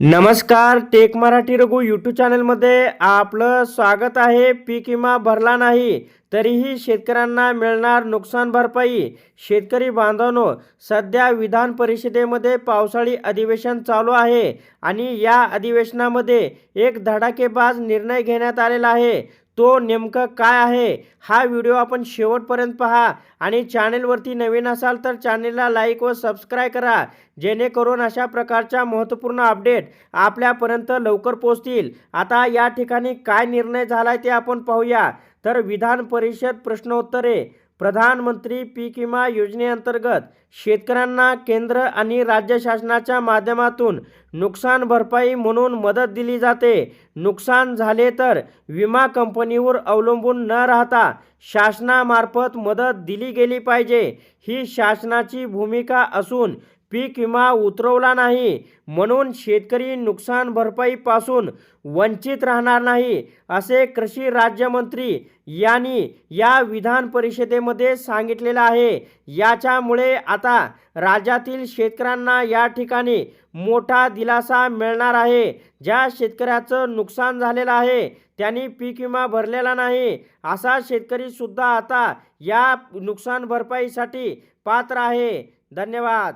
नमस्कार take Marathi Raghu YouTube चॅनलमध्ये आपलं स्वागत आहे. पीक विमा भरला नाही तरीही शेतकऱ्यांना मिळणार नुकसान भरपाई. शेतकरी बांधवांनो सध्या विधान परिषदेमध्ये पावसाळी अधिवेशन चालू आहे आणि या अधिवेशनामध्ये एक धडाकेबाज निर्णय घेण्यात आलेला आहे. तो नेमकं काय आहे? हा व्हिडिओ आपण शेवटपर्यंत पहा. आणि चॅनेलवरती नवीन असाल तर चॅनेलला लाईक व सबस्क्राईब करा. जेणेकरून अशा प्रकारच्या महत्त्वपूर्ण अपडेट आपल्यापर्यंत लवकर पोहोचतील. आता या ठिकाणी काय निर्णय झालाय ते आपण पाहूया. तर विधान परिषद प्रश्नोत्तरे. प्रधानमंत्री पीक विमा योजनेअंतर्गत शेतकऱ्यांना केंद्र आणि राज्य शासनाच्या माध्यमातून नुकसान भरपाई म्हणून मदत दिली जाते. नुकसान झाले तर विमा कंपनीवर अवलंबून न राहता शासनामार्फत मदत दिली गेली पाहिजे. ही शासनाची भूमिका असून पीक विमा उतरवला नाही म्हणून शेतकरी नुकसान भरपाईपासून वंचित राहणार नाही असे कृषी राज्यमंत्री यांनी या विधान परिषदेमध्ये सांगितलेलं आहे. याच्यामुळे आता राज्यातील शेतकऱ्यांना या ठिकाणी मोठा दिलासा मिळणार आहे. ज्या शेतकऱ्याचं नुकसान झालेलं आहे त्यांनी पीक विमा भरलेला नाही असा शेतकरीसुद्धा आता या नुकसान भरपाईसाठी पात्र आहे. धन्यवाद.